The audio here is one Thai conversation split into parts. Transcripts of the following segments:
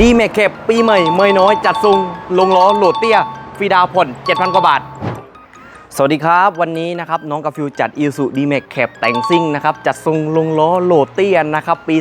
ดีแม็กเคปปีใหม่เมยน้อยจัดทรงลงล้อโหลดเตี้ยฟรีดาวผ่อน7,000 กว่าบาท สวัสดีครับวันนี้นะครับน้องกาฟิวจัด i s u d m a x Cap แต่งซิ่งนะครับจัดทรงลงล้อโหลดเตี้ยนะครับปี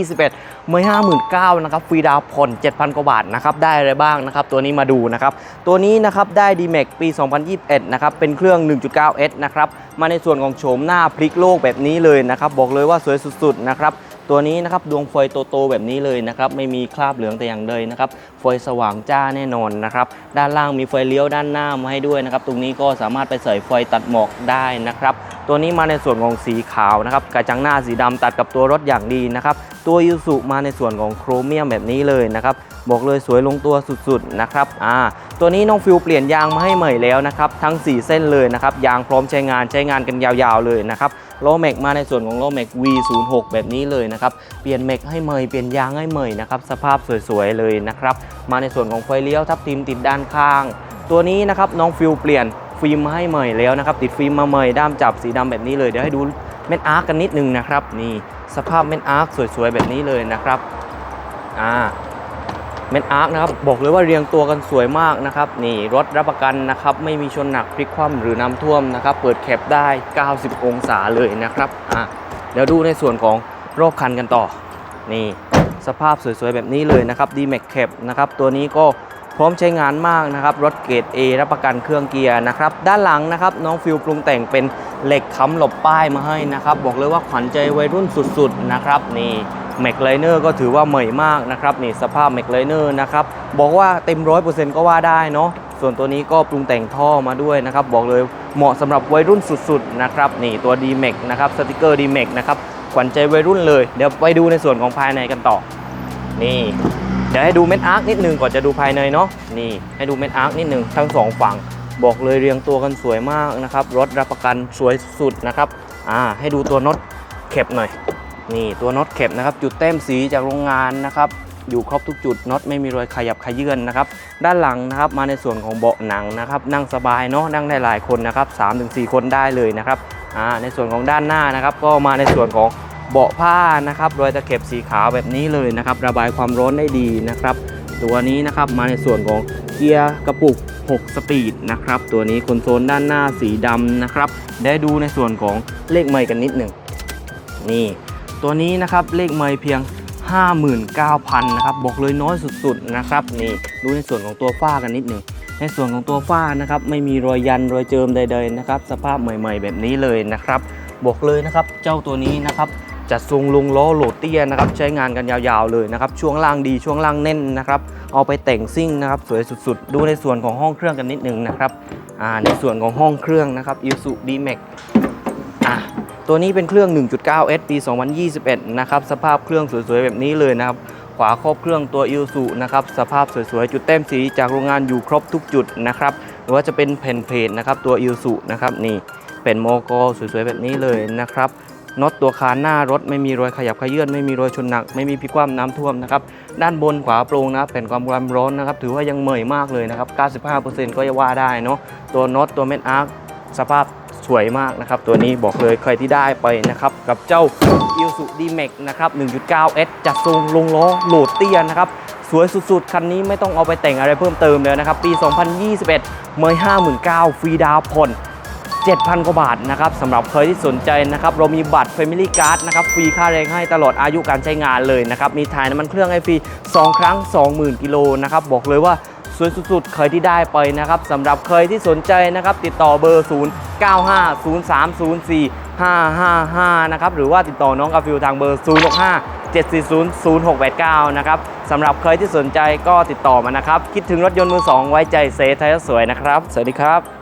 2021เมื่อ59,000นะครับฟรีดาวผ่อน 7,000 กว่าบาทนะครับได้อะไรบ้างนะครับตัวนี้มาดูนะครับตัวนี้นะครับได้ d m a x ปี 2021นะครับเป็นเครื่อง 1.9S นะครับมาในส่วนของโฉมหน้าพลิกโลกแบบนี้เลยนะครับบอกเลยว่าสวยสุดๆนะครับ ตัวนี้นะครับดวงไฟโตๆแบบนี้เลยนะครับไม่มีคราบเหลืองแต่อย่างใดนะครับไฟสว่างจ้าแน่นอนนะครับด้านล่างมีไฟเลี้ยวด้านหน้ามาให้ด้วยนะครับตรงนี้ก็สามารถไปใส่ไฟตัดหมอกได้นะครับตัวนี้มาในส่วนของสีขาวนะครับกระจังหน้าสีดำตัดกับตัวรถอย่างดีนะครับตัวยูสุมาในส่วนของโครเมียมแบบนี้เลยนะครับบอกเลยสวยลงตัวสุดๆนะครับอ่าตัวนี้น้องฟิวเปลี่ยนยางมาให้ใหม่แล้วนะครับทั้ง 4 เส้นเลยนะครับยางพร้อมใช้งานใช้งานกันยาวๆเลยนะครับโลแม็กมาในส่วนของโลแม็ก V06 แบบนี้เลยนะครับเปลี่ยนแม็กให้ใหม่เปลี่ยนยางให้ใหม่นะครับสภาพสวยๆเลยนะครับมาในส่วนของไฟเลี้ยวทับทิมติดด้านข้าง ตัวนี้นะครับน้องฟิวเปลี่ยน ฟิล์มมาให้ใหม่แล้วนะครับ ติดฟิล์มมาใหม่ด้ามจับสีดำแบบนี้เลย เดี๋ยวให้ดูเม็ดอาร์กกันนิดนึงนะครับ นี่สภาพเม็ดอาร์กสวยๆแบบนี้เลยนะครับ อ่าเม็ดอาร์คนะครับบอกเลยว่าเรียงตัวกันสวยมากนะครับ นี่รถรับประกันนะครับไม่มีชนหนักพลิกคว่ำหรือน้ำท่วมนะครับ เปิดแคปได้ 90 องศาเลยนะครับอะเดี๋ยวดูในส่วนของรอบคันกันต่อ นี่สภาพสวยๆแบบนี้เลยนะครับ d m a x Cap นะครับตัวนี้ก็ ร้อมใช้งานมากนะครับ รถเกรด A รับประกันเครื่องเกียร์นะครับ ด้านหลังนะครับน้องฟิลปรุงแต่งเป็นเหล็กค้ำหลบป้ายมาให้นะครับ บอกเลยว่าขวัญใจวัยรุ่นสุดๆนะครับนี่แม็กไลเนอร์ก็ถือว่าใหม่มากนะครับนี่สภาพแม็กไลเนอร์นะครับบอกว่าเต็มร้อยเปอร์เซ็นต์ก็ว่าได้เนาะส่วนตัวนี้ก็ปรุงแต่งท่อมาด้วยนะครับ บอกเลยเหมาะสำหรับวัยรุ่นสุดๆนะครับนี่ตัว d m a x นะครับสติกเกอร์ d m a x นะครับขวัญใจวัยรุ่นเลย เดี๋ยวไปดูในส่วนของภายในกันต่อ นี่ เดี๋ยวให้ดูเม็ดอาร์คนิดนึงก่อนจะดูภายในเนาะนี่ให้ดูเม็ดอาร์คนิดนึงทั้งสองฝั่งบอกเลยเรียงตัวกันสวยมากนะครับรถรับประกันสวยสุดนะครับอ่าให้ดูตัวน็อตเข็บหน่อย นี่ตัวน็อตเข็บนะครับ จุดแต้มสีจากโรงงานนะครับอยู่ครบทุกจุดน็อตไม่มีรอยขยับขยื่นนะครับด้านหลังนะครับมาในส่วนของเบาะหนังนะครับนั่งสบายเนาะนั่งได้หลายคนนะครับ3-4 คนได้เลยนะครับอ่าในส่วนของด้านหน้านะครับก็มาในส่วนของ เบาะผ้านะครับรอยตะเข็บสีขาวแบบนี้เลยนะครับ ระบายความร้อนได้ดีนะครับ ตัวนี้นะครับมาในส่วนของเกียร์กระปุก 6 สปีดนะครับ ตัวนี้คอนโซลด้านหน้าสีดำนะครับ ได้ดูในส่วนของเลขไมค์กันนิดหนึ่งนี่ ตัวนี้นะครับเลขไมล์เพียง 59,000นะครับบอกเลยน้อยสุดๆนะครับนี่ดูในส่วนของตัวฝ้ากันนิดหนึ่งในส่วนของตัวฝ้านะครับไม่มีรอยยันรอยเจิมใดๆนะครับ สภาพใหม่ ๆ แบบนี้เลยนะครับบอกเลยนะครับ เจ้าตัวนี้นะครับ จัดทรงลงล้อโหลดเตี้ยนะครับใช้งานกันยาวๆเลยนะครับช่วงล่างดีช่วงล่างแน่นนะครับเอาไปแต่งซิ่งนะครับสวยสุดๆ ดูในส่วนของห้องเครื่องกันนิดหนึ่งนะครับในส่วนของห้องเครื่องนะครับ i s u d m a x ตัวนี้เป็นเครื่อง 1.9S ปี 2021 นะครับสภาพเครื่องสวยๆ แบบนี้เลยนะครับขวาครอบเครื่องตัวอิลสุนะครับสภาพสวยๆ จุดแต้มสีจากโรงงานอยู่ครบทุกจุดนะครับหรือว่าจะเป็นแผ่นเพจนะครับตัวอิลสุนะครับนี่เป็นโมโกสวยๆ แบบนี้เลยนะครับ น็อตตัวคานหน้ารถไม่มีรอยขยับขยื่นไม่มีรอยชนหนัก ไม่มีพิกคว่ำน้ำท่วมนะครับด้านบนขวาโปร่งนะแผ่นความความร้อนนะครับถือว่ายังเหม่ยมากเลยนะครับ 95%ก็จะว่าได้เนาะตัวน็อตตัวเม็ดอาร์คสภาพสวยมากนะครับ ตัวนี้บอกเลยใครที่ได้ไปนะครับ กับเจ้า i s u d m a x นะครับ 1.9S จัดทรงลงล้อโหลดเตี้ยนะครับ สวยสุดๆ คันนี้ไม่ต้องเอาไปแต่งอะไรเพิ่มเติมเลยนะครับ ปี 2021 เมย์59,000 ฟรีดาวผ่อน 7,000 กว่าบาทนะครับสำหรับใครที่สนใจนะครับเรามีบัตร Family Card นะครับฟรีค่าแรงให้ตลอดอายุการใช้งานเลยนะครับมีถ่ายน้ำมันเครื่องให้ฟรี 2 ครั้ง 20,000 กิโลนะครับบอกเลยว่าสวยสุดๆ เคยที่ได้ไปนะครับสำหรับเคยที่สนใจนะครับติดต่อเบอร์ 0 9 5 0 3 0 4 5 5 5 นะครับหรือว่าติดต่อน้องกาฟิวทางเบอร์ 0 6 5 740 0689 นะครับสำหรับใครที่สนใจก็ติดต่อมานะครับ คิดถึงรถยนต์มือสองไว้ใจเซฟไทยสวยนะครับ สวัสดีครับ